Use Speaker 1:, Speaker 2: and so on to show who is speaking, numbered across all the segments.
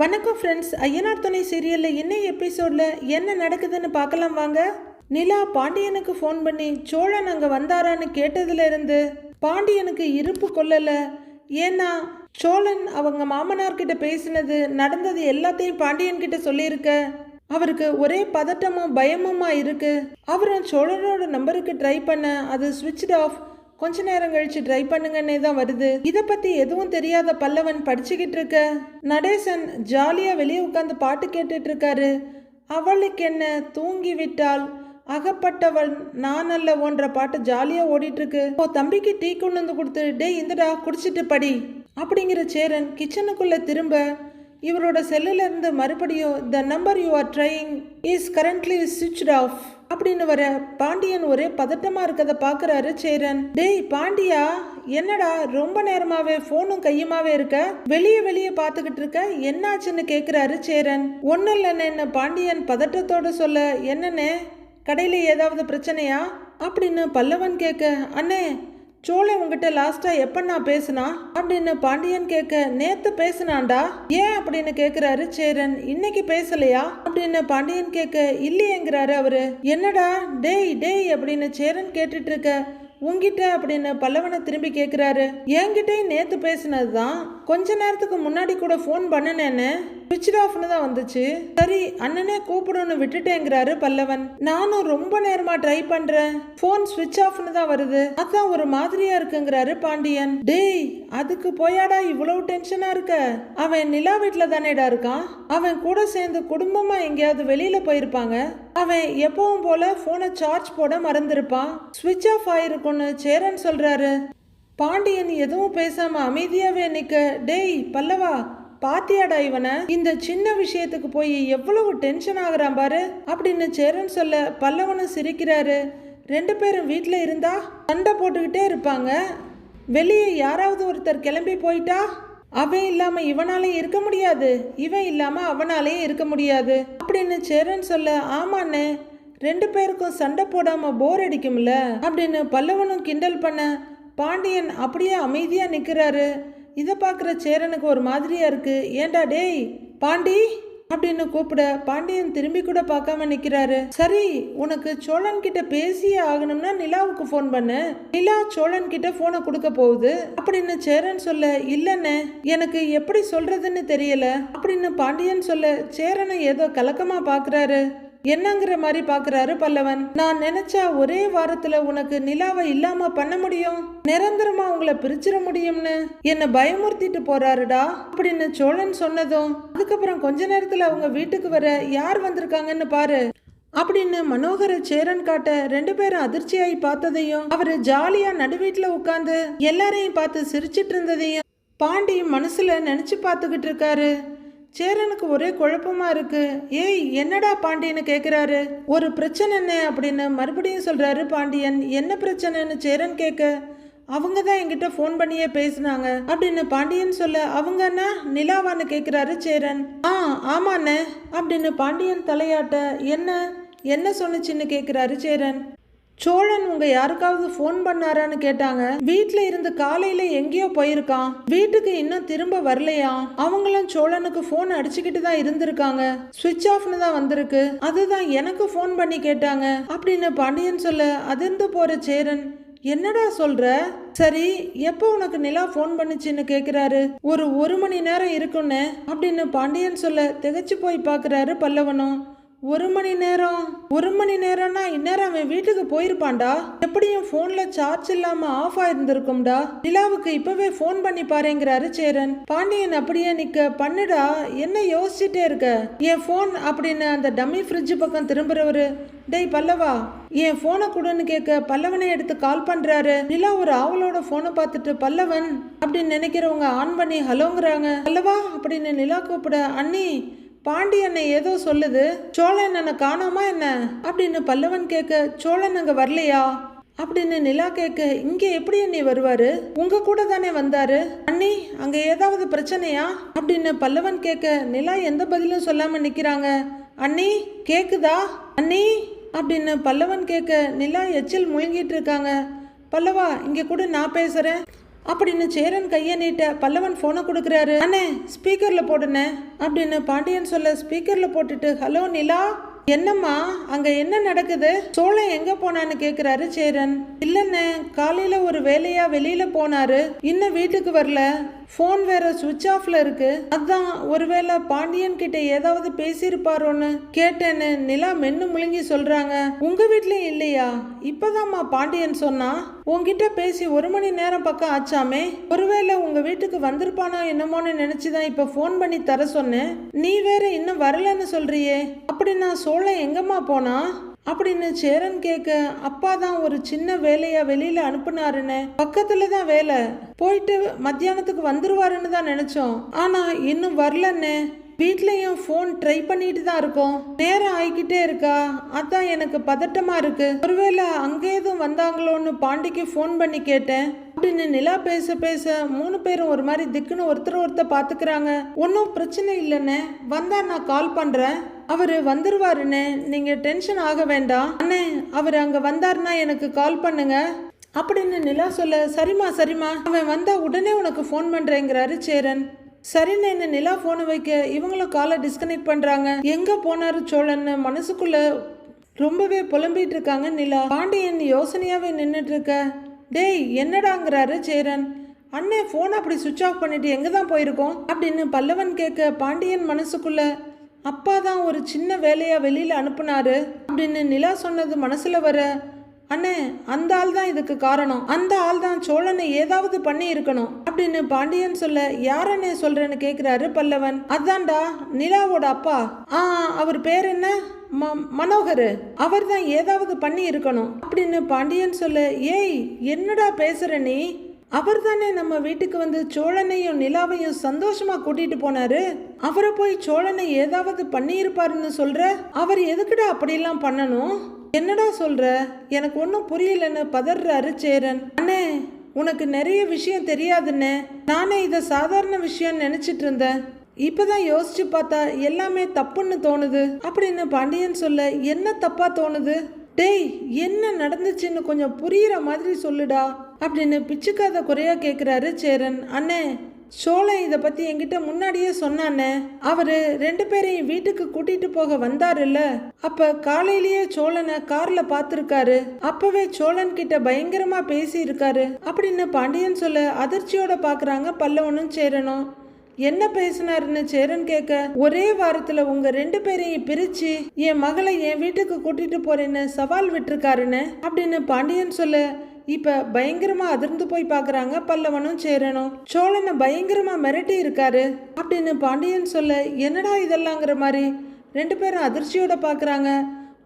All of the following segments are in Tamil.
Speaker 1: வணக்கம் ஃப்ரெண்ட்ஸ் ஐயனார் துணை சீரியலில் என்ன எபிசோடில் என்ன நடக்குதுன்னு பார்க்கலாம் வாங்க. நிலா பாண்டியனுக்கு ஃபோன் பண்ணி சோழன் அங்கே வந்தாரான்னு கேட்டதுலேருந்து பாண்டியனுக்கு இருப்பு கொள்ளலை. ஏன்னா சோழன் அவங்க மாமனார்கிட்ட பேசினது நடந்தது எல்லாத்தையும் பாண்டியன் கிட்ட சொல்லியிருக்க. அவருக்கு ஒரே பதட்டமும் பயமுமா இருக்கு. அவரும் சோழனோட நம்பருக்கு ட்ரை பண்ண அது ஸ்விட்ச் ஆஃப் கொஞ்ச நேரம் கழிச்சு ட்ரை பண்ணுங்கன்னே தான் வருது. இத பத்தி எதுவும் தெரியாத பல்லவன் படிச்சுக்கிட்டு இருக்க. நடேசன் ஜாலியா வெளியே உட்காந்து பாட்டு கேட்டுட்டு இருக்காரு. அவளுக்கு என்ன? தூங்கி விட்டால் அகப்பட்டவள் நான் அல்ல ஒன்ற பாட்டு ஜாலியா ஓடிட்டு இருக்கு ஓ தம்பிக்கு டீ கொண்டு வந்து கொடுத்து டேய் இந்தடா குடிச்சிட்டு படி. அப்படிங்கிற சேரன் கிச்சனுக்குள்ள திரும்ப இவரோட செல்லிலிருந்து மறுபடியும் the number you are trying is currently சுவிட்ச் ஆஃப் அப்படின்னு வர பாண்டியன் ஒரே பதட்டமா இருக்கத பாக்குறாரு சேரன். டேய் பாண்டியா என்னடா ரொம்ப நேரமாவே போனும் கையுமாவே இருக்க? வெளியே வெளியே பாத்துக்கிட்டு இருக்க? என்னாச்சுன்னு கேக்குறாரு சேரன். ஒன்னும் இல்லைன்னு பாண்டியன் பதட்டத்தோட சொல்ல என்னண்ணே கடையில ஏதாவது பிரச்சனையா? அப்படின்னு பல்லவன் கேட்க அண்ணே சோழன் உங்ககிட்ட லாஸ்டா எப்ப நான் பேசினா? அப்படின்னு பாண்டியன் கேட்க நேத்து பேசினாண்டா ஏன் அப்படின்னு கேக்குறாரு சேரன். இன்னைக்கு பேசலையா? அப்படின்னு பாண்டியன் கேட்க இல்லையேங்கிறாரு அவரு. என்னடா? டேய் டேய் அப்படின்னு சேரன் கேட்டுட்டு இருக்க உங்ககிட்ட அப்படின்னு பல்லவனை திரும்பி கேட்குறாரு என்கிட்டயும் நேற்று பேசினது தான் கொஞ்ச நேரத்துக்கு முன்னாடி கூட ஃபோன் பண்ணினேன்னு சுவிட்ச் ஆஃப்னு தான் வந்துச்சு. சரி அண்ணனே கூப்பிடுன்னு விட்டுட்டேங்கிறாரு பல்லவன். நானும் ரொம்ப நேரமா ட்ரை பண்றேன். ஃபோன் சுவிட்ச் ஆஃப்னு தான் வருது. அதான் ஒரு மாதிரியா இருக்குங்கிறாரு பாண்டியன். டேய் அதுக்கு போயாடா இவ்வளவு டென்ஷனா இருக்க? அவன் நிலா வீட்டுல தானேடா இருக்கான்? அவன் கூட சேர்ந்து குடும்பமா எங்கேயாவது வெளியில போயிருப்பாங்க? அவன் எப்பவும் போல போனை சார்ஜ் போட மறந்துருப்பான். சுவிட்ச் ஆஃப் ஆயிருக்கும்னு சேரன் சொல்றாரு. பாண்டியன் எதுவும் பேசாம அமைதியாவே நிக்க டேய் பல்லவா பாத்தியாடா இவனை? இந்த சின்ன விஷயத்துக்கு போய் எவ்வளவு டென்ஷன் ஆகுறான் பாரு அப்படின்னு சேரன் சொல்ல பல்லவனும் சிரிக்கிறாரு. ரெண்டு பேரும் வீட்டில் இருந்தா சண்டை போட்டுக்கிட்டே இருப்பாங்க. வெளியே யாராவது ஒருத்தர் கிளம்பி போயிட்டா? அவன் இல்லாம இவனாலையும் இருக்க முடியாது. இவன் இல்லாம அவனாலையும் இருக்க முடியாது அப்படின்னு சேரன் சொல்ல ஆமாண்ணே ரெண்டு பேருக்கும் சண்டை போடாம போர் அடிக்கும்ல அப்படின்னு பல்லவனும் கிண்டல் பண்ண பாண்டியன் அப்படியே அமைதியாக நிற்கிறாரு இதை பார்க்குற சேரனுக்கு ஒரு மாதிரியாக இருக்குது ஏண்டா டேய் பாண்டி? அப்படின்னு கூப்பிட பாண்டியன் திரும்பி கூட பார்க்காம நிக்கிறாரு. சரி உனக்கு சோழன் கிட்ட பேசியே ஆகணும்னா நிலாவுக்கு ஃபோன் பண்ணு. நிலா சோழன் கிட்ட போனை கொடுக்க போகுது. அப்படின்னு சேரன் சொல்ல இல்லைன்னு எனக்கு எப்படி சொல்றதுன்னு தெரியல. அப்படின்னு பாண்டியன் சொல்ல சேரனை ஏதோ கலக்கமா பாக்குறாரு. என்னங்கிற மாதிரி பாக்குறாரு பல்லவன். நான் நினைச்சா ஒரே வாரத்துல உனக்கு நிலாவை இல்லாம பண்ண முடியும்? நிரந்தரமா உங்களை பிரிச்சிட முடியும்னு? என்ன பயமுறுத்திட்டு போறாருடா. அப்படின்னு சோழன் சொன்னதும் அதுக்கப்புறம் கொஞ்ச நேரத்துல அவங்க வீட்டுக்கு வர யார் வந்திருக்காங்கன்னு பாரு. அப்படின்னு மனோகர சேரன் காட்ட ரெண்டு பேரும் அதிர்ச்சியாகி பார்த்ததையும் அவரு ஜாலியா நடுவீட்டுல உட்காந்து எல்லாரையும் பார்த்து சிரிச்சிட்டு இருந்ததையும் பாண்டி மனசுல நினைச்சு பார்த்துக்கிட்டு இருக்காரு. சேரனுக்கு ஒரே குழப்பமா இருக்கு. ஏய் என்னடா பாண்டியன்னு கேட்குறாரு ஒரு பிரச்சனை என்ன அப்படின்னு மறுபடியும் சொல்றாரு பாண்டியன். என்ன பிரச்சனைன்னு சேரன் கேட்க அவங்க தான் என்கிட்ட ஃபோன் பண்ணியே பேசினாங்க. அப்படின்னு பாண்டியன் சொல்ல அவங்க நிலாவான்னு கேட்குறாரு சேரன். ஆ ஆமாண்ணே அப்படின்னு பாண்டியன் தலையாட்ட என்ன என்ன சொன்னுச்சுன்னு கேட்குறாரு சேரன். சோழன் உங்க யாருக்காவது ஃபோன் பண்ணாரான்னு கேட்டாங்க. வீட்ல இருந்து காலையில எங்கேயோ போயிருக்கான். வீட்டுக்கு இன்னும் திரும்ப வரலையா? அவங்களும் சோழனுக்கு ஃபோன் அடிச்சுக்கிட்டு தான் இருந்திருக்காங்க. சுவிட்ச் ஆஃப்னு தான் வந்திருக்கு. அதுதான் எனக்கு ஃபோன் பண்ணி கேட்டாங்க. அப்படின்னு பாண்டியன் சொல்ல அதிர்ந்து போற சேரன் என்னடா சொல்ற? சரி எப்போ உனக்கு நிலா ஃபோன் பண்ணுச்சுன்னு கேக்குறாரு. ஒரு ஒரு மணி நேரம் இருக்குன்னு அப்படின்னு பாண்டியன் சொல்ல திகச்சு போய் பார்க்குறாரு பல்லவனும். ஒரு மணி நேரம். ஒரு மணி நேரம்னா இந்நேரம் அவன் வீட்டுக்கு போயிருப்பான்டா. எப்படியும் போன்ல சார்ஜ் இல்லாம ஆஃப் ஆயிருந்திருக்கும்டா? நிலாவுக்கு இப்பவே ஃபோன் பண்ணி பாருங்கிறாரு சேரன். பாண்டியன் அப்படியே நிக்க பண்ணுடா என்ன யோசிச்சுட்டே இருக்க? என் ஃபோன் அப்படின்னு அந்த டம்மி ஃப்ரிட்ஜ் பக்கம் திரும்புறவரு டேய் பல்லவா என் போனை கொடுன்னு கேட்க பல்லவனை எடுத்து கால் பண்றாரு. நிலா ஒரு ஆவலோட போனை பார்த்துட்டு பல்லவன் அப்படின்னு நினைக்கிறவங்க ஆன் பண்ணி ஹலோங்கிறாங்க. பல்லவா? அப்படின்னு நிலா கூப்பிட அண்ணி பாண்டி ஏதோ சொல்லுது. சோழன் என்னை காணோமா என்ன? அப்படின்னு பல்லவன் கேட்க சோழன் அங்க வரலையா? அப்படின்னு நிலா கேட்க இங்கே எப்படி அண்ணி வருவாரு? உங்க கூட தானே வந்தாரு? அண்ணி அங்க ஏதாவது பிரச்சனையா? அப்படின்னு பல்லவன் கேட்க நிலா எந்த பதிலும் சொல்லாம நிக்கிறாங்க? அண்ணி கேக்குதா? அண்ணி அப்படின்னு பல்லவன் கேட்க நிலா எச்சில் முழுங்கிட்டு இருக்காங்க. பல்லவா இங்க கூட நான் பேசுறேன். அப்படின்னு சேரன் கையை நீட்ட பல்லவன் ஃபோனை கொடுக்குறாரு. அண்ணே ஸ்பீக்கரில் போடுனே அப்படின்னு பாண்டியன் சொல்ல ஸ்பீக்கரில் போட்டுட்டு ஹலோ நிலா என்னம்மா அங்க என்ன நடக்குது? சோழன் எங்க போனான்னு கேக்குறாரு சேரன். இல்லன்னு காலையில ஒரு வேலையா வெளியில போனாரு. இன்னும் வீட்டுக்கு வரல. ஃபோன் வேற சுவிட்ச் ஆஃப்ல இருக்கு. அதான் ஒருவேளை பாண்டியன் கிட்ட ஏதாவது பேசியிருப்பாரோன்னு கேட்டேன்னு நிலா மென்னு முழுங்கி சொல்றாங்க. உங்க வீட்லயும் இல்லையா? இப்பதாம்மா பாண்டியன் சொன்னா. உங்ககிட்ட பேசி ஒரு மணி நேரம் பக்கம் ஆச்சாமே. ஒருவேளை உங்க வீட்டுக்கு வந்திருப்பானோ என்னமோன்னு நினைச்சுதான் இப்ப ஃபோன் பண்ணி தர சொன்னேன். நீ வேற இன்னும் வரலன்னு சொல்றியே. அப்படின்னா சோழன் எங்கம்மா போனா? அப்படின்னு சேரன் கேட்க அப்பா தான் ஒரு சின்ன வேலையா வெளியில அனுப்புனாருன்னு? பக்கத்துல தான் வேலை. போயிட்டு மத்தியானத்துக்கு வந்துருவாருன்னு தான் நினைச்சோம். ஆனா இன்னும் வரலன்னு. வீட்லயும் ஃபோன் ட்ரை பண்ணிட்டு தான் இருக்கோம். நேரம் ஆகிக்கிட்டே இருக்கா. அதான் எனக்கு பதட்டமா இருக்கு. ஒருவேளை அங்கே எதுவும் வந்தாங்களோன்னு பாண்டிக்கு ஃபோன் பண்ணி கேட்டேன். அப்படின்னு நிலா பேச பேச மூணு பேரும் ஒரு மாதிரி திக்குன்னு ஒருத்தர் ஒருத்தர் பாத்துக்கிறாங்க ஒன்றும் பிரச்சனை இல்லைண்ணே வந்தா நான் கால் பண்றேன். அவர் வந்துருவாருன்னு நீங்கள் டென்ஷன் ஆக வேண்டாம். அண்ணே அவர் அங்கே வந்தாருன்னா எனக்கு கால் பண்ணுங்க. அப்படின்னு நிலா சொல்ல சரிம்மா சரிம்மா. அவன் வந்தால் உடனே உனக்கு ஃபோன் பண்ணுறேங்கிறாரு சேரன். சரின்னு நிலா ஃபோனை வைக்க இவங்களும் காலை டிஸ்கனெக்ட் பண்ணுறாங்க எங்கே போனாரு சோழன்னு மனசுக்குள்ளே ரொம்பவே புலம்பிட்டு இருக்காங்க நிலா. பாண்டியன் யோசனையாகவே நின்றுட்டு இருக்க. டேய் என்னடாங்கிறாரு சேரன். அண்ணே ஃபோன் அப்படி சுவிட்ச் ஆஃப் பண்ணிட்டு எங்கே தான் போயிருக்கோம்? அப்படின்னு பல்லவன் கேட்க பாண்டியன் மனசுக்குள்ள அப்பா தான் ஒரு சின்ன வேலையாக வெளியில் அனுப்புனாரு அப்படின்னு நிலா சொன்னது மனசில் வர அண்ணே அந்த ஆள் தான் இதுக்கு காரணம். அந்த ஆள் தான் சோழனை ஏதாவது பண்ணி இருக்கணும் அப்படின்னு பாண்டியன் சொல்ல யாரண்ணே சொல்றேன்னு கேட்குறாரு பல்லவன். அதான்டா நிலாவோட அப்பா. ஆ அவர் பேர் என்ன? ம- மனோகர். அவர் தான் ஏதாவது பண்ணி இருக்கணும் அப்படின்னு பாண்டியன் சொல்ல ஏய் என்னடா பேசுற நீ? அவர் தானே நம்ம வீட்டுக்கு வந்து சோழனையும் நிலாவையும் சந்தோஷமா கூட்டிட்டு போனாரு? அவரை போய் சோழனை ஏதாவது பண்ணியிருப்பாருன்னு சொல்ற? அவர் எதுக்குடா அப்படியெல்லாம் பண்ணணும்? என்னடா சொல்ற? எனக்கு ஒன்றும் புரியலன்னு பதறாரு சேரன். அண்ணே உனக்கு நிறைய விஷயம் தெரியாதுண்ணே. நானே இதை சாதாரண விஷயம் நினைச்சிட்டு இருந்தேன். இப்பதான் யோசிச்சு பார்த்தா எல்லாமே தப்புன்னு தோணுது. அப்படின்னு பாண்டியன் சொல்ல என்ன தப்பா தோணுது? டேய் என்ன நடந்துச்சுன்னு கொஞ்சம் புரியுற மாதிரி சொல்லுடா. அப்படின்னு பிச்சுக்காத குறையா கேட்குறாரு சேரன். அண்ணே சோழன் இதை பற்றி என்கிட்ட முன்னாடியே சொன்னானே. அவர் ரெண்டு பேரையும் வீட்டுக்கு கூட்டிட்டு போக வந்தாருல்ல. அப்போ காலையிலேயே சோழனை காரில் பார்த்துருக்காரு. அப்போவே சோழன் கிட்ட பயங்கரமாக பேசியிருக்காரு. அப்படின்னு பாண்டியன் சொல்ல அதிர்ச்சியோட பார்க்குறாங்க பல்லவனும் சேரனும். என்ன பேசினாருன்னு சேரன் கேட்க ஒரே வாரத்துல உங்க ரெண்டு பேரையும் பிரிச்சு என் மகளை என் வீட்டுக்கு கூட்டிட்டு போறேன்னு சவால் விட்டுருக்காருன்னு அப்படின்னு பாண்டியன் சொல்ல இப்போ பயங்கரமாக அதிர்ந்து போய் பார்க்குறாங்க பல்லவனும் சேரனும். சோழனை பயங்கரமாக மிரட்டி இருக்காரு. அப்படின்னு பாண்டியன் சொல்ல என்னடா இதெல்லாங்கிற மாதிரி? ரெண்டு பேரும் அதிர்ச்சியோட பார்க்குறாங்க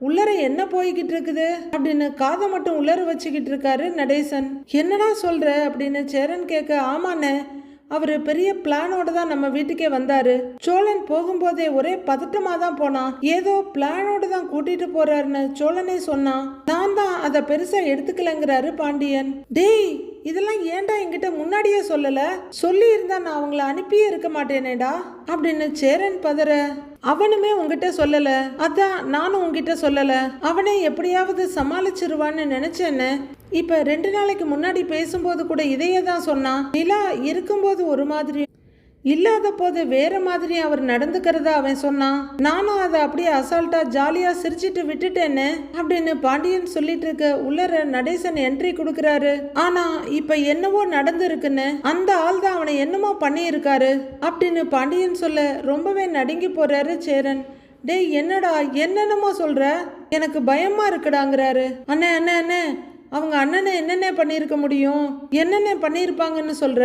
Speaker 1: உள்ளர என்ன போய்கிட்டு இருக்குது? அப்படின்னு காதை மட்டும் உள்ளர வச்சுக்கிட்டு இருக்காரு நடேசன். என்னடா சொல்கிற அப்படின்னு சேரன் கேட்க ஆமாண்ணே. அவர் பெரிய பிளானோட தான் நம்ம வீட்டுக்கே வந்தாரு. சோழன் போகும்போதே ஒரே பதட்டமா தான் போனான் ஏதோ பிளானோட தான் கூட்டிட்டு போறாருன்னு சோழனே சொன்னான் நான் தான் அதை பெருசா எடுத்துக்கலங்கிறாரு பாண்டியன். டேய் இதெல்லாம் ஏன்டா என்கிட்ட முன்னாடியே சொல்லல? சொல்லி இருந்தா நான் அவங்கள அனுப்பியே இருக்க மாட்டேனேடா அப்படின்னு சேரன் பதற. அவனுமே உங்ககிட்ட சொல்லல. அதான் நானும் உங்ககிட்ட சொல்லல. அவனே எப்படியாவது சமாளிச்சிருவான்னு நினைச்சேன்னு. இப்ப ரெண்டு நாளைக்கு முன்னாடி பேசும்போது கூட இதையே தான் சொன்னான். நிலா இருக்கும்போது ஒரு மாதிரி இல்லாத போது வேற மாதிரி அவர் நடந்துக்கிறதா அவன் சொன்னான். நானும் அதை அப்படியே அசால்ட்டா ஜாலியா சிரிச்சிட்டு விட்டுட்டேன்னு அப்படின்னு பாண்டியன் சொல்லிட்டு இருக்க உள்ளர நடேசன் என்ட்ரி கொடுக்கறாரு. ஆனா இப்ப என்னவோ நடந்திருக்குன்னு அந்த ஆள் தான் அவனை என்னமோ பண்ணியிருக்காரு அப்படின்னு பாண்டியன் சொல்ல ரொம்பவே நடுங்கி போறாரு சேரன். டேய் என்னடா என்னென்னமோ சொல்ற? எனக்கு பயமா இருக்குடாங்கிறாரு. அண்ணே அண்ணே அண்ணே அவங்க அண்ணனை என்னென்ன பண்ணியிருக்க முடியும்? என்னென்ன பண்ணியிருப்பாங்கன்னு சொல்ற?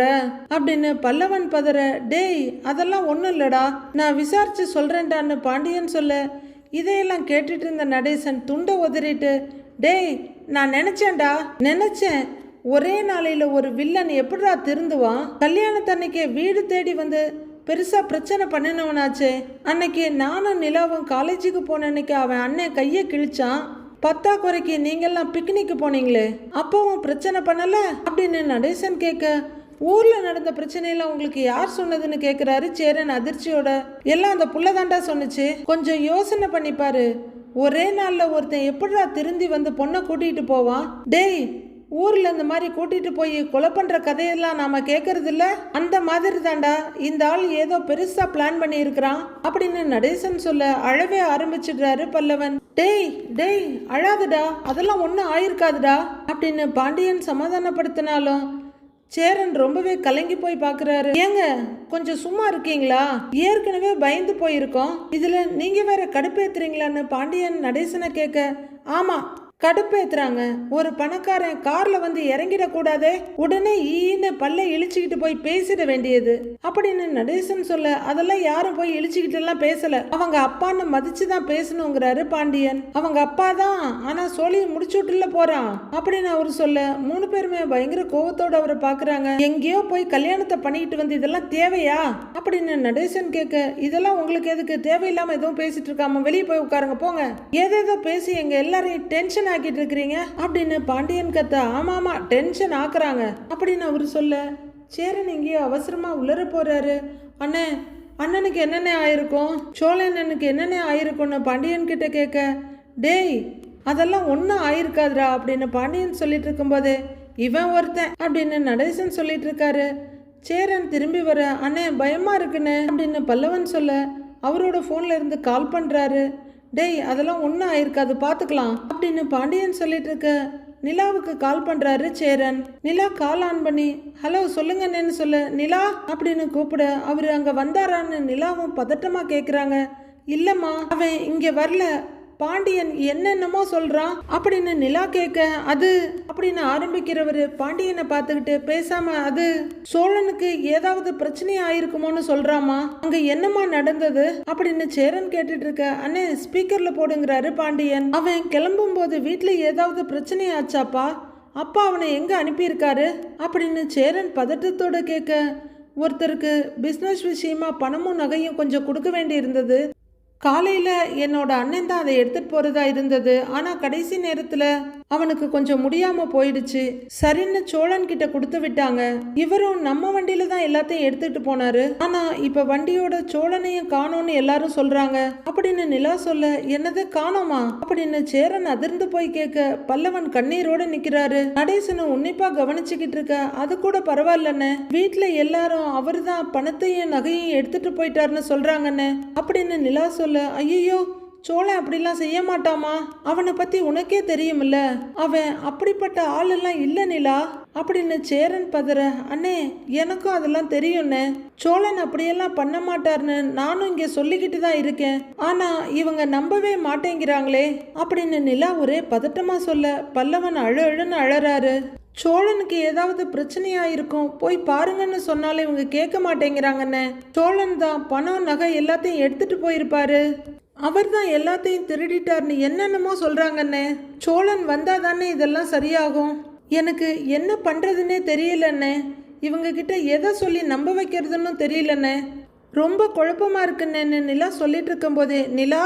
Speaker 1: அப்படின்னு பல்லவன் பதற டேய் அதெல்லாம் ஒன்றும் இல்லடா. நான் விசாரிச்சு சொல்றேன்டான்னு பாண்டியன் சொல்ல இதையெல்லாம் கேட்டுட்டு இருந்த நடேசன் துண்டை உதறிட்டு டேய் நான் நினைச்சேன்டா நினைச்சேன். ஒரே நாளையில் ஒரு வில்லன் எப்படிடா திருந்துவான்? கல்யாணத்தன்னைக்கே வீடு தேடி வந்து பெருசாக பிரச்சனை பண்ணினவனாச்சே. அன்னைக்கு நானும் நிலாவும் காலேஜுக்கு போன அன்னைக்கு அவன் அண்ணன் கையை கிழிச்சான். பத்தாக்குறைக்கு நீங்கெல்லாம் பிக்னிக்கு போனீங்களே அப்பவும் பிரச்சனை பண்ணல? அப்படின்னு நடேசன் கேட்க ஊர்ல நடந்த பிரச்சனையெல்லாம் உங்களுக்கு யார் சொன்னதுன்னு கேக்குறாரு சேரன் அதிர்ச்சியோட. எல்லாம் அந்த புள்ளதாண்டா சொன்னுச்சு. கொஞ்சம் யோசனை பண்ணிப்பாரு ஒரே நாள்ல ஒருத்தன் எப்படிடா திருந்தி வந்து பொண்ணை கூட்டிகிட்டு போவான்? டேய் ஊரில் இந்த மாதிரி கூட்டிகிட்டு போய் கொலை பண்ணுற கதையெல்லாம் நாம் கேட்கறதில்ல அந்த மாதிரி தாண்டா இந்த ஆள் ஏதோ பெருசாக பிளான் பண்ணி இருக்கிறான் அப்படின்னு நடேசன் சொல்ல அழவே ஆரம்பிச்சிடுறாரு பல்லவன். டேய் டேய் அழாதுடா. அதெல்லாம் ஒன்றும் ஆயிருக்காதுடா அப்படின்னு பாண்டியன் சமாதானப்படுத்தினாலும் சேரன் ரொம்பவே கலங்கி போய் பார்க்குறாரு ஏங்க கொஞ்சம் சும்மா இருக்கீங்களா? ஏற்கனவே பயந்து போயிருக்கோம். இதில் நீங்கள் வேற கடுப்பேத்துறீங்களான்னு பாண்டியன் நடேசனை கேட்க ஆமாம் கடுப்பேத்துறாங்க. ஒரு பணக்காரன் கார்ல வந்து இறங்கிடக்கூடாதே? உடனே ஈன்னு பல்ல இழிச்சுக்கிட்டு போய் பேசிட வேண்டியது. அப்படின்னு நடேசன் சொல்ல அதெல்லாம் யாரும் போய் இழிச்சுக்கிட்டு எல்லாம் பேசல. அவங்க அப்பான்னு மதிச்சு தான் பேசணுங்கிறாரு பாண்டியன். அவங்க அப்பா தான் ஆனா சொல்லி முடிச்சு விட்டுல போறான். அப்படின்னு அவரு சொல்ல மூணு பேருமே பயங்கர கோவத்தோட அவரை பாக்குறாங்க. எங்கேயோ போய் கல்யாணத்தை பண்ணிக்கிட்டு வந்து இதெல்லாம் தேவையா? அப்படின்னு நடேசன் கேட்க இதெல்லாம் உங்களுக்கு எதுக்கு? தேவையில்லாம எதுவும் பேசிட்டு இருக்காம வெளியே போய் உட்காருங்க போங்க. ஏதேதோ பேசி எங்க எல்லாரையும் டென்ஷன் ஆக்கிட்டு இருக்கிறீங்க? அப்படின்னு பாண்டியன் கத்த ஆமாம் ஆமாம் டென்ஷன் ஆக்குறாங்க. அப்படின்னு அவர் சொல்ல சேரன் எங்கேயோ அவசரமா உளர போறாரு. அண்ணே அண்ணனுக்கு என்னென்ன ஆயிருக்கும்? சோழனனுக்கு என்னென்ன ஆயிருக்கும்னு பாண்டியன் கிட்ட கேட்க டேய் அதெல்லாம் ஒன்றும் ஆயிருக்காதுரா அப்படின்னு பாண்டியன் சொல்லிட்டு இருக்கும்போது இவன் ஒருத்தன் அப்படின்னு நடேசன் சொல்லிட்டு இருக்காரு. சேரன் திரும்பி வர அண்ணே பயமா இருக்குன்னு அப்படின்னு பல்லவன் சொல்ல அவரோட ஃபோன்ல இருந்து கால் பண்றாரு. டேய் அதெல்லாம் ஒன்றும் ஆயிருக்காது பார்த்துக்கலாம் அப்படின்னு பாண்டியன் சொல்லிட்டு இருக்க நிலாவுக்கு கால் பண்ணுறாரு சேரன். நிலா கால் ஆன் பண்ணி ஹலோ சொல்லுங்கன்னு சொல்ல. நிலா? அப்படின்னு கூப்பிட அவர் அங்கே வந்தாரான்னு நிலாவும் பதட்டமாக கேட்குறாங்க இல்லைம்மா அவன் இங்கே வரல. பாண்டியன் என்னென்னமோ சொல்கிறான் அப்படின்னு நிலா கேட்க அது அப்படின்னு ஆரம்பிக்கிறவர் பாண்டியனை பார்த்துக்கிட்டு பேசாம அது சோழனுக்கு ஏதாவது பிரச்சனை ஆயிருக்குமோன்னு சொல்றாமா? அங்க என்னமா நடந்தது? அப்படின்னு சேரன் கேட்டுட்டு இருக்க அண்ணே ஸ்பீக்கர்ல போடுங்கிறாரு பாண்டியன். அவன் கிளம்பும் போது வீட்டுல ஏதாவது பிரச்சனை ஆச்சாப்பா அப்பா அவனை எங்க அனுப்பியிருக்காரு? அப்படின்னு சேரன் பதட்டத்தோட கேட்க ஒருத்தருக்கு பிஸ்னஸ் விஷயமா பணமும் நகையும் கொஞ்சம் கொடுக்க வேண்டி இருந்தது காலையில் என்னோட அண்ணன் தான் அதை எடுத்துகிட்டு போகிறதா இருந்தது. ஆனால் கடைசி நேரத்தில் அவனுக்கு கொஞ்சம் முடியாம போயிடுச்சு. சரின்னு சோழன் கிட்ட கொடுத்து விட்டாங்க. இவரும் நம்ம வண்டியில தான் எல்லாத்தையும் எடுத்துட்டு போனாரு. ஆனா இப்ப வண்டியோட சோழனையும் காணோம்னு எல்லாரும் சொல்றாங்க. அப்படின்னு நிலா சொல்ல என்னது காணோமா? அப்படின்னு சேரன் அதிர்ந்து போய் கேட்க பல்லவன் கண்ணீரோட நிக்கிறாரு. நடேசனும் உன்னிப்பா கவனிச்சுக்கிட்டு இருக்க. அது கூட பரவாயில்லண்ணே. வீட்டுல எல்லாரும் அவர்தான் பணத்தையும் நகையும் எடுத்துட்டு போயிட்டாருன்னு சொல்றாங்கன்னு அப்படின்னு நிலா சொல்ல ஐயோ சோழன் அப்படிலாம் செய்ய மாட்டாமா? அவனை பத்தி உனக்கே தெரியுமில்ல. அவன் அப்படிப்பட்ட ஆளெல்லாம் இல்ல நிலா. அப்படின்னு சேரன் பதற அண்ணே எனக்கும் அதெல்லாம் தெரியும்ண்ணே சோழன் அப்படியெல்லாம் பண்ண மாட்டார்னு நானும் இங்க சொல்லிக்கிட்டு தான் இருக்கேன். ஆனா இவங்க நம்பவே மாட்டேங்கிறாங்களே அப்படின்னு நிலா ஒரே பதட்டமா சொல்ல பல்லவன் அழு அழுன்னு அழறாரு. சோழனுக்கு ஏதாவது பிரச்சனையா இருக்கும் போய் பாருங்கன்னு சொன்னாலே இவங்க கேட்க மாட்டேங்கிறாங்கண்ணே. சோழன் தான் பணம் நகை எல்லாத்தையும் எடுத்துட்டு போயிருப்பாரு. அவர் தான் எல்லாத்தையும் திருடிட்டார்னு என்னென்னமோ சொல்கிறாங்கண்ணே சோழன் வந்தால் தானே இதெல்லாம் சரியாகும்? எனக்கு என்ன பண்ணுறதுன்னே தெரியலண்ணே. இவங்கக்கிட்ட எதை சொல்லி நம்ப வைக்கிறதுன்னு தெரியலண்ணே. ரொம்ப குழப்பமா இருக்குன்னு நிலா சொல்லிட்டு இருக்கும்போதே நிலா?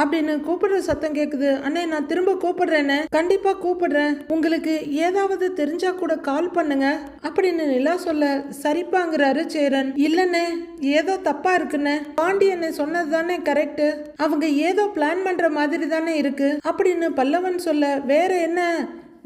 Speaker 1: அப்படின்னு கூப்பிடுற சத்தம் கேட்குது அண்ணே நான் திரும்ப கூப்பிடுறேன்னு கண்டிப்பா கூப்பிடுறேன். உங்களுக்கு ஏதாவது தெரிஞ்சா கூட கால் பண்ணுங்க. அப்படின்னு நிலா சொல்ல சரிப்பாங்கிறாரு சேரன். இல்லைண்ணே ஏதோ தப்பா இருக்குண்ணே. பாண்டியண்ணே சொன்னது தானே கரெக்டு அவங்க ஏதோ பிளான் பண்ற மாதிரி தானே இருக்கு. அப்படின்னு பல்லவன் சொல்ல வேற என்ன?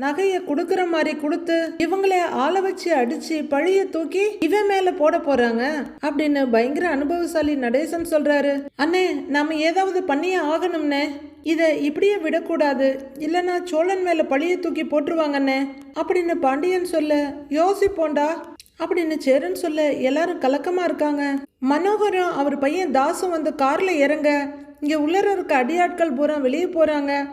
Speaker 1: நகைய குடுக்கற மாதிரி கொடுத்து இவங்களே ஆள வச்சு அடிச்சு பழிய தூக்கி இவன் மேல போட போறாங்க அப்படின்னு பயங்கர அனுபவசாலி நடேசன் சொல்றாரு. அண்ணே நாம ஏதாவது பண்ணியே ஆகணும்னே. இதை இப்படியே விடக்கூடாது. இல்லைன்னா சோழன் மேல பழிய தூக்கி போட்டுருவாங்கண்ணே. அப்படின்னு பாண்டியன் சொல்ல யோசிப்போண்டா. அப்படின்னு சேரன் சொல்ல எல்லாரும் கலக்கமா இருக்காங்க. மனோகரம் அவர் பையன் தாசும் வந்து கார்ல இறங்க இங்க உள்ளர இருக்க அடியாட்கள் பூரா வெளியே போறாங்க.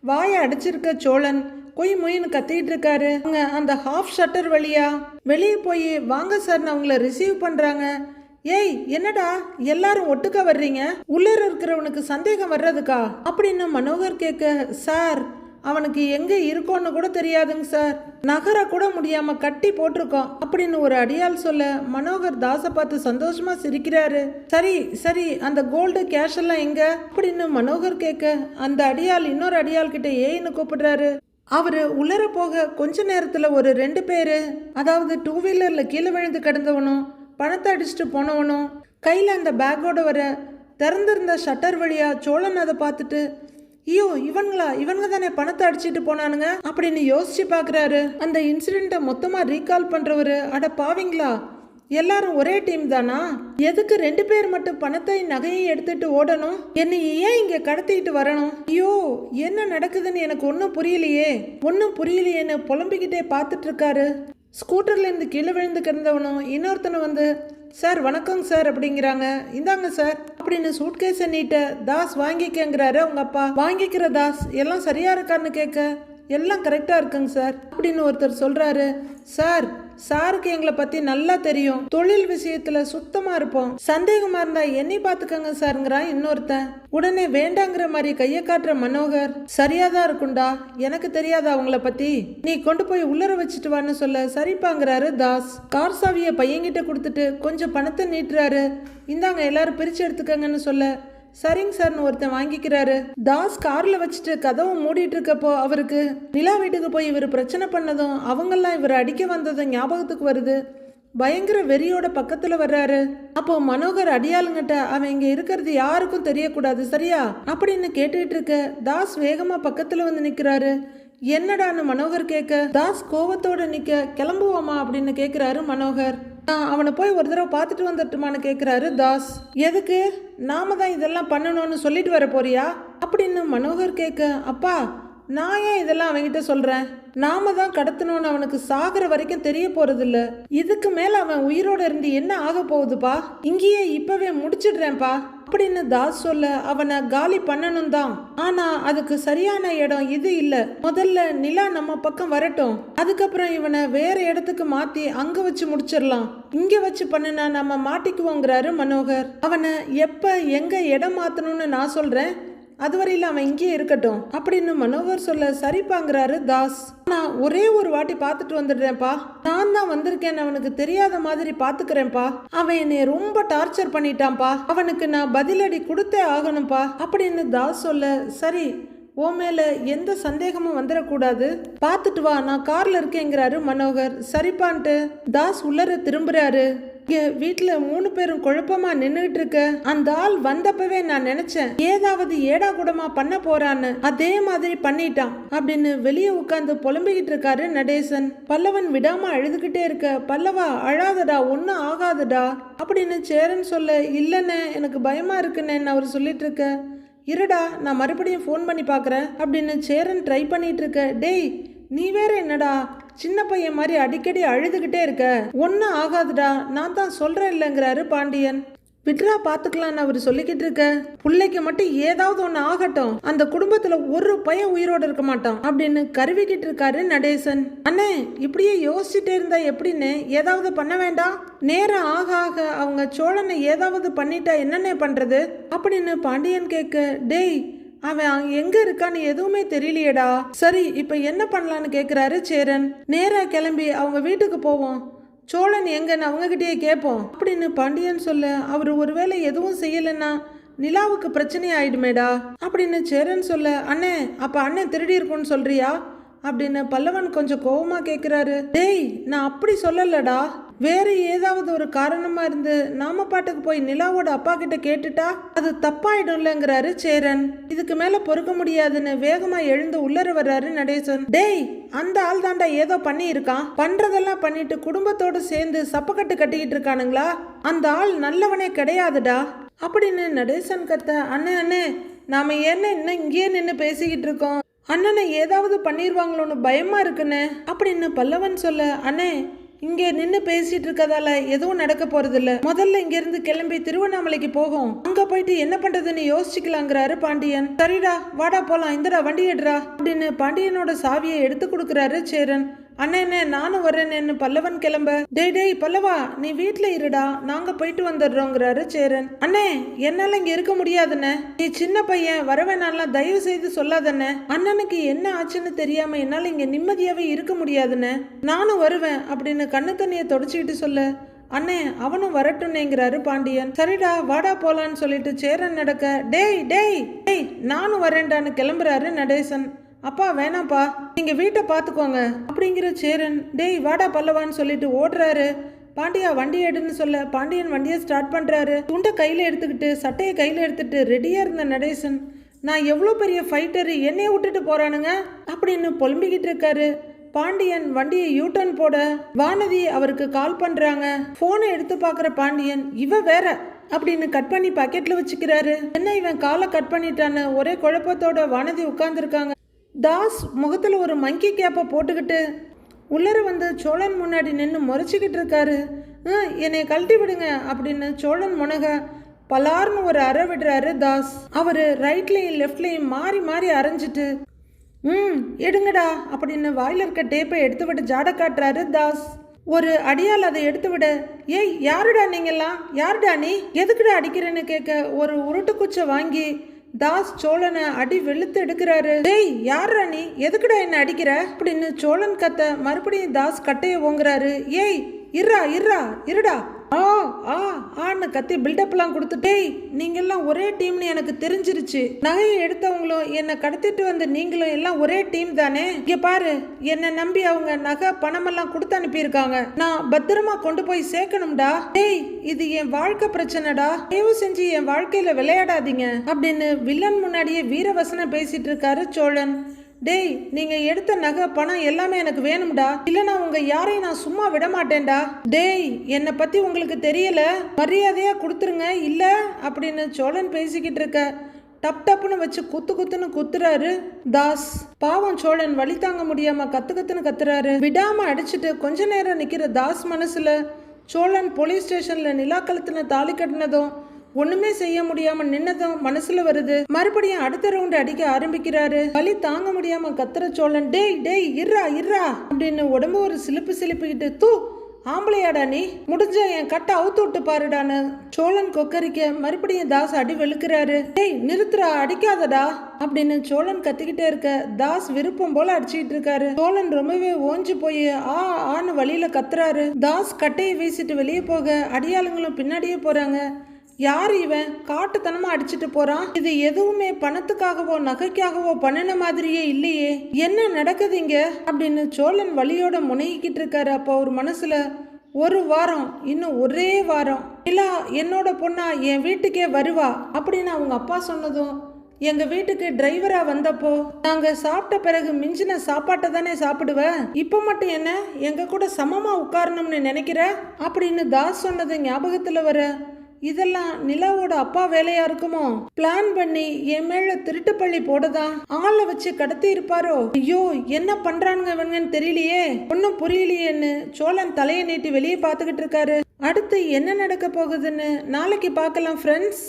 Speaker 1: வாயை அடிச்சிருக்க சோழன் கொய் மொயின்னு கத்திட்டு இருக்காரு. அந்த ஹாஃப் ஷட்டர் வழியா வெளியே போய் வாங்க சார் நான் அவங்கள ரிசீவ் பண்றாங்க. ஏய் என்னடா? எல்லாரும் ஒட்டுக்க வர்றீங்க? உள்ளர இருக்கிறவனுக்கு சந்தேகம் வர்றதுக்கா? அப்படின்னு மனோகர் கேட்க சார் அவனுக்கு எங்க இருக்கோன்னு கூட தெரியாதுங்க சார். நகர கூட முடியாம கட்டி போட்டிருக்கோம் அப்படின்னு ஒரு அடியாள் சொல்ல மனோகர் தாசை பார்த்து சந்தோஷமா சிரிக்கிறாரு. சரி சரி அந்த கோல்டு கேஷ் எல்லாம் எங்க? அப்படின்னு மனோகர் கேட்க அந்த அடியாள் இன்னொரு அடியால் கிட்ட ஏன்னு கூப்பிடுறாரு. அவர் உள்ளர போக கொஞ்ச நேரத்தில் ஒரு ரெண்டு பேர் அதாவது டூ வீலரில் கீழே விழுந்து கிடந்தவனும் பணத்தை அடிச்சுட்டு போனவனும் கையில் அந்த பேக்கோட வர திறந்திருந்த ஷட்டர் வழியாக சோழன் அதை பார்த்துட்டு ஐயோ இவங்களா? இவனுங்க தானே பணத்தை அடிச்சிட்டு போனானுங்க? அப்படின்னு யோசிச்சு பார்க்குறாரு. அந்த இன்சிடெண்ட்டை மொத்தமாக ரீகால் பண்ணுறவர் அட பாவிங்களா? எல்லாரும் ஒரே டீம் தானா? எதுக்கு ரெண்டு பேர் மட்டும் பணத்தை நகையை எடுத்துட்டு ஓடணும்? என்னை ஏன் இங்க கடத்திட்டு வரணும்? ஐயோ என்ன நடக்குதுன்னு எனக்கு ஒன்றும் புரியலையே. ஒன்றும் புரியலையேன்னு புலம்பிக்கிட்டே பார்த்துட்டு இருக்காரு. ஸ்கூட்டர்ல இருந்து கீழே விழுந்து கிடந்தவனும் இன்னொருத்தனை வந்து சார் வணக்கம் சார் அப்படிங்கிறாங்க. இந்தாங்க சார் அப்படின்னு சூட்கேஸை நீட்ட தாஸ் வாங்கிக்கங்கிறாரு அவங்க அப்பா. வாங்கிக்கிற தாஸ் எல்லாம் சரியா இருக்கான்னு கேட்க எல்லாம் கரெக்டா இருக்குங்க சார் அப்படின்னு ஒருத்தர் சொல்றாரு. சார் சாருக்கு எங்களை பத்தி நல்லா தெரியும். தொழில் விஷயத்துல சுத்தமா இருப்போம். சந்தேகமா இருந்தா என்னை பாத்துக்கங்க சாருங்கிறான் இன்னொருத்தன். உடனே வேண்டாங்கிற மாதிரி கைய காட்டுற மனோகர் சரியாதான் இருக்கும்டா. எனக்கு தெரியாதா அவங்கள பத்தி. நீ கொண்டு போய் உள்ளர வச்சுட்டு வான்னு சொல்ல சரிப்பாங்கிறாரு தாஸ். கார் சாவிய பையன்கிட்ட கொடுத்துட்டு கொஞ்சம் பணத்தை நீட்டுறாரு. இந்தாங்க எல்லாரும் பிரிச்சு எடுத்துக்கங்கன்னு சொல்ல சரிங்க சார்னு ஒருத்தன் வாங்கிக்கிறாரு. தாஸ் கார்ல வச்சுட்டு கதவை மூடிட்டு இருக்கப்போ அவருக்கு நிலா வீட்டுக்கு போய் இவர் பிரச்சனை பண்ணதும் அவங்கெல்லாம் இவர் அடிக்க வந்ததும் ஞாபகத்துக்கு வருது. பயங்கர வெறியோட பக்கத்துல வர்றாரு. அப்போ மனோகர் அடியாளுங்கிட்ட அவன் இங்க இருக்கிறது யாருக்கும் தெரியக்கூடாது சரியா? அப்படின்னு கேட்டுட்டு இருக்க தாஸ் வேகமா பக்கத்துல வந்து நிக்கிறாரு. என்னடான்னு மனோகர் கேட்க தாஸ் கோவத்தோட நிக்க கிளம்புவோமா? அப்படின்னு கேக்குறாரு மனோகர். அவனை போய் ஒரு தடவை பார்த்துட்டு வந்துட்டுமான்னு கேட்குறாரு தாஸ். எதுக்கு? நாம தான் இதெல்லாம் பண்ணணும்னு சொல்லிட்டு வர போறியா? அப்படின்னு மனோகர் கேட்க அப்பா நான் ஏன் இதெல்லாம் அவன்கிட்ட சொல்கிறேன் நாம தான் கடத்தணும்னு அவனுக்கு சாகிற வரைக்கும் தெரிய போறதில்ல. இதுக்கு மேல அவன் உயிரோட இருந்து என்ன ஆக போகுதுப்பா? இங்கேயே இப்பவே முடிச்சிடுறேன்ப்பா. அப்படின்னு தாஸ் சொல்ல அவனை காலி பண்ணணும் தான் ஆனா அதுக்கு சரியான இடம் இது இல்ல. முதல்ல நிலா நம்ம பக்கம் வரட்டும். அதுக்கப்புறம் இவனை வேற இடத்துக்கு மாத்தி அங்க வச்சு முடிச்சிடலாம். இங்க வச்சு பண்ணுனா நம்ம மாட்டிக்குவோங்கிறாரு மனோகர். அவனை எப்ப எங்க இடம் மாத்தணும்னு நான் சொல்றேன்? அதுவரையில அவன் இங்கேயே இருக்கட்டும். அப்படின்னு மனோகர் சொல்ல சரிப்பாங்கிறாரு தாஸ். நான் ஒரே ஒரு வாட்டி பார்த்துட்டு வந்துடுறேன்ப்பா. நான் தான் வந்திருக்கேன் அவனுக்கு தெரியாத மாதிரி பார்த்துக்கிறேன்ப்பா. அவன் என்னை ரொம்ப டார்ச்சர் பண்ணிட்டான்ப்பா. அவனுக்கு நான் பதிலடி கொடுத்தே ஆகணும்ப்பா. அப்படின்னு தாஸ் சொல்ல சரி ஓ மேல எந்த சந்தேகமும் வந்துடக்கூடாது பார்த்துட்டு வா நான் கார்ல இருக்கேங்கிறாரு மனோகர். சரிப்பான்ட்டு. தாஸ் உள்ளர திரும்புறாரு. இங்க வீட்டுல மூணு பேரும் குழப்பமா நின்றுட்டு இருக்க. அந்த ஆள் வந்தப்பவே நான் நினைச்சேன் ஏதாவது ஏடா கூடமா பண்ண போறான்னு. அதே மாதிரி பண்ணிட்டான் அப்படின்னு வெளியே உட்காந்து புலம்பிக்கிட்டு இருக்காரு நடேசன். பல்லவன் விடாம அழுதுகிட்டே இருக்க பல்லவா அழாதடா ஒன்னும் ஆகாதடா அப்படின்னு சேரன் சொல்ல இல்லைண்ணே எனக்கு பயமா இருக்குன்னு அவர் சொல்லிட்டு இருக்க. இருடா நான் மறுபடியும் ஃபோன் பண்ணி பார்க்குறேன் அப்படின்னு சேரன் ட்ரை பண்ணிட்டு இருக்க. டேய் நீ வேற என்னடா? சின்ன பையன் மாதிரி அடிக்கடி அழுதுகிட்டே இருக்க. ஒன்றும் ஆகாதுடா நான் தான் சொல்கிறேன் இல்லைங்கிறாரு பாண்டியன். விட்ரா பார்த்துக்கலான்னு அவர் சொல்லிக்கிட்டு இருக்க. பிள்ளைக்கு மட்டும் ஏதாவது ஒன்று ஆகட்டும். அந்த குடும்பத்தில் ஒரு பையன் உயிரோடு இருக்க மாட்டான் அப்படின்னு கருவிக்கிட்டு இருக்காரு நடேசன். அண்ணே இப்படியே யோசிச்சுட்டே இருந்தா எப்படின்னு ஏதாவது பண்ண வேண்டாம்? நேரம் ஆக ஆக அவங்க சோழனை ஏதாவது பண்ணிட்டா என்னண்ணே பண்ணுறது அப்படின்னு பாண்டியன் கேட்க டேய் அவன் எங்க இருக்கான்னு எதுவுமே தெரியலையேடா. சரி இப்ப என்ன பண்ணலான்னு கேக்குறாரு சேரன். நேரா கிளம்பி அவங்க வீட்டுக்கு போவோம். சோழன் எங்கன்னு அவங்கக்கிட்டேயே கேட்போம். அப்படின்னு பாண்டியன் சொல்ல அவர் ஒருவேளை எதுவும் செய்யலைன்னா நிலாவுக்கு பிரச்சனை ஆயிடுமேடா அப்படின்னு சேரன் சொல்ல அண்ணே அப்ப அண்ணன் திருடி இருக்கும்னு சொல்றியா? அப்படின்னு பல்லவன் கொஞ்சம் கோவமா கேட்குறாரு டேய் நான் அப்படி சொல்லலடா. வேறு ஏதாவது ஒரு காரணமாக இருந்து நாம பாட்டுக்கு போய் நிலாவோட அப்பா கிட்ட கேட்டுட்டா அது தப்பாயிடும்லங்கிறாரு சேரன். இதுக்கு மேல பொறுக்க முடியாதுன்னு வேகமா எழுந்து உள்ளர வர்றாரு நடேசன். டேய் அந்த ஆள் தாண்டா ஏதோ பண்ணி இருக்கான் பண்றதெல்லாம் பண்ணிட்டு குடும்பத்தோடு சேர்ந்து சப்பக்கட்டு கட்டிக்கிட்டு இருக்கானுங்களா? அந்த ஆள் நல்லவனே கிடையாதுடா. அப்படின்னு நடேசன் கத்த அண்ணே அண்ணே நாம என்ன இன்னும் இங்கேயே நின்று பேசிக்கிட்டு இருக்கோம்? அண்ணனை ஏதாவது பண்ணிடுவாங்களோன்னு பயமா இருக்குண்ணே. அப்படின்னு பல்லவன் சொல்ல அண்ணே இங்கே நின்று பேசிட்டு இருக்கதால எதுவும் நடக்க போறதில்ல. முதல்ல இங்கிருந்து கிளம்பி திருவண்ணாமலைக்கு போகும். அங்க போயிட்டு என்ன பண்றதுன்னு யோசிச்சுக்கலாங்கிறாரு பாண்டியன். சரிடா வாடா போலாம் இந்தடா வண்டி எடுறா அப்படின்னு பாண்டியனோட சாவியை எடுத்து கொடுக்கறாரு சேரன். அண்ணே நானும் வரேன்னு பல்லவன் கிளம்ப. டேய் டேய் பல்லவா நீ வீட்டில் இருடா நாங்க போயிட்டு வந்துடுறோங்கிறாரு சேரன். அண்ணே என்னால இங்க இருக்க முடியாதுண்ணே. நீ சின்ன பையன் வரவேனாலாம் தயவு செய்து சொல்லாதண்ணே. அண்ணனுக்கு என்ன ஆச்சுன்னு தெரியாம என்னால இங்க நிம்மதியாவே இருக்க முடியாதுண்ணே. நானும் வருவேன் அப்படின்னு கண்ணு தண்ணியை தொடச்சிக்கிட்டு சொல்ல அண்ணே அவனும் வரட்டும்னேங்கிறாரு பாண்டியன். சரிடா வாடா போலான்னு சொல்லிட்டு சேரன் நடக்க டேய் டேய் டேய் நானும் வரேன்டான்னு கிளம்புறாரு நடேசன். அப்பா வேணாம்ப்பா. நீங்கள் வீட்டை பார்த்துக்கோங்க. அப்படிங்கிற சேரன் டேய் வாடா பல்லவான்னு சொல்லிட்டு ஓடுறாரு. பாண்டியா வண்டி எடுன்னு சொல்ல பாண்டியன் வண்டியை ஸ்டார்ட் பண்ணுறாரு துண்டை கையில் எடுத்துக்கிட்டு சட்டையை கையில் எடுத்துகிட்டு ரெடியாக இருந்த நடேசன் நான் எவ்வளோ பெரிய ஃபைட்டரு என்னைய விட்டுட்டு போகிறானுங்க அப்படின்னு புலம்பிக்கிட்டு இருக்காரு. பாண்டியன் வண்டியை யூட்டர்ன் போட வானதி அவருக்கு கால் பண்ணுறாங்க ஃபோனை எடுத்து பார்க்குற பாண்டியன் இவ வேற அப்படின்னு கட் பண்ணி பாக்கெட்டில் வச்சுக்கிறாரு. என்ன இவன் காலை கட் பண்ணிட்டான்னு ஒரே குழப்பத்தோட வானதி உட்காந்துருக்காங்க தாஸ் முகத்தில் ஒரு மங்கி கேப்பை போட்டுக்கிட்டு உள்ளர வந்து சோழன் முன்னாடி நின்று முறைச்சிக்கிட்டு இருக்காரு. என்னை கழட்டி விடுங்க அப்படின்னு சோழன் முனக பலார்னு ஒரு அறை விடுறாரு தாஸ். அவர் ரைட்லையும் லெஃப்ட்லையும் மாறி மாறி அரைஞ்சிட்டு ம் எடுங்கடா அப்படின்னு வாயில் இருக்க டேப்பை எடுத்து விட்டு ஜாட காட்டுறாரு தாஸ். ஒரு அடியால் அதை எடுத்து விட ஏய் யாருடா நீங்கெல்லாம்? யாருடா நீ? எதுக்குடா அடிக்கிறேன்னு கேட்க ஒரு உருட்டு குச்சை வாங்கி தாஸ் சோழனை அடி வெளுத்து எடுக்கிறாரு. டேய் யார் நீ? எதுக்குடா என்ன அடிக்கிற? அப்படின்னு சோழன் கத்த மறுபடியும் தாஸ் கட்டையை ஓங்குறாரு. ஏய் இருடா இருடா இருடா. ஆ ஆ ஆன்னு கத்தி பில்டப்லாம் கொடுத்துட்டே நீங்கெல்லாம் ஒரே டீம்னு எனக்கு தெரிஞ்சிருச்சு. நகையை எடுத்தவங்களும் என்னை கடத்திட்டு வந்த நீங்களும் எல்லாம் ஒரே டீம் தானே? இங்க பாரு என்னை நம்பி அவங்க நகை பணமெல்லாம் கொடுத்து அனுப்பியிருக்காங்க. நான் பத்திரமா கொண்டு போய் சேர்க்கணும்டா. டேய் இது என் வாழ்க்கை பிரச்சனைடா. தயவு செஞ்சு என் வாழ்க்கையில விளையாடாதீங்க. அப்படின்னு வில்லன் முன்னாடியே வீரவசனம் பேசிட்டு இருக்காரு சோழன். டேய் நீங்கள் எடுத்த நகை பணம் எல்லாமே எனக்கு வேணும்டா. இல்லை நான் உங்கள் யாரையும் நான் சும்மா விட மாட்டேன்டா டேய் என்னை பற்றி உங்களுக்கு தெரியல? மரியாதையாக கொடுத்துருங்க இல்லை? அப்படின்னு சோழன் பேசிக்கிட்டு இருக்க டப் டப்புன்னு வச்சு குத்து குத்துன்னு குத்துறாரு தாஸ். பாவம் சோழன் வழி தாங்க முடியாம கத்து கத்துன்னு கத்துறாரு. விடாம அடிச்சுட்டு கொஞ்ச நேரம் நிக்கிற தாஸ் மனசுல சோழன் போலீஸ் ஸ்டேஷன்ல நிலா கழுத்துன தாலி கட்டினதும் ஒண்ணுமே செய்ய முடியாம நின்னதும் மனசுல வருது. மறுபடியும் அடுத்த ரவுண்ட் அடிக்க ஆரம்பிக்கிறாரு. வலி தாங்க முடியாம கத்துற சோழன் டேய் டேய் இர்ரா இர்ரா அப்படின்னு உடம்பு ஒரு சிலுப்பு சிலுப்பிக்கிட்டு தூ ஆம்பளையாடா நீ முடிஞ்ச என் கட்டை அவுத்து விட்டு பாருடான்னு சோழன் கொக்கரிக்க மறுபடியும் தாஸ் அடி வெளுக்கிறாரு. டேய் நிறுத்துறா அடிக்காதடா அப்படின்னு சோழன் கத்திக்கிட்டே இருக்க தாஸ் விருப்பம் போல அடிச்சுக்கிட்டு இருக்காரு. சோழன் ரொம்பவே ஓஞ்சு போய் ஆ ஆன்னு வழியில கத்துறாரு. தாஸ் கட்டையை வீசிட்டு வெளியே போக அடியாளுங்களும் பின்னாடியே போறாங்க. யார் இவன்? காட்டுத்தனமா அடிச்சிட்டு போறான்? இது எதுவுமே பணத்துக்காகவோ நகைக்காகவோ பண்ணின மாதிரியே இல்லையே. என்ன நடக்குது இங்க? அப்படின்னு சோழன் வழியோட முனகிக்கிட்டு இருக்காரு. அப்போ ஒரு மனசுல ஒரு வாரம் இன்னும் ஒரே வாரம். இல்லா என்னோட பொண்ணா என் வீட்டுக்கே வருவா. அப்படின்னு அவங்க அப்பா சொன்னதும் எங்க வீட்டுக்கு டிரைவரா வந்தப்போ நாங்க சாப்பிட்ட பிறகு மிஞ்சின சாப்பாட்டை தானே சாப்பிடுவேன் இப்ப மட்டும் என்ன? எங்க கூட சமமா உட்காரணும்னு நினைக்கிற? அப்படின்னு தாஸ் சொன்னது ஞாபகத்துல வர இதெல்லாம் நிலாவோட அப்பா வேலையா இருக்குமோ? பிளான் பண்ணி என் மேல திருட்டு பள்ளி போடதா? ஆளை வச்சு கடத்தி இருப்பாரோ? ஐயோ என்ன பண்றானுங்க இவங்கன்னு தெரியலையே. ஒன்னும் புரியலையேன்னு சோழன் தலையை நீட்டி வெளியே பார்த்துக்கிட்டு இருக்காரு. அடுத்து என்ன நடக்க போகுதுன்னு நாளைக்கு பார்க்கலாம் ஃப்ரெண்ட்ஸ்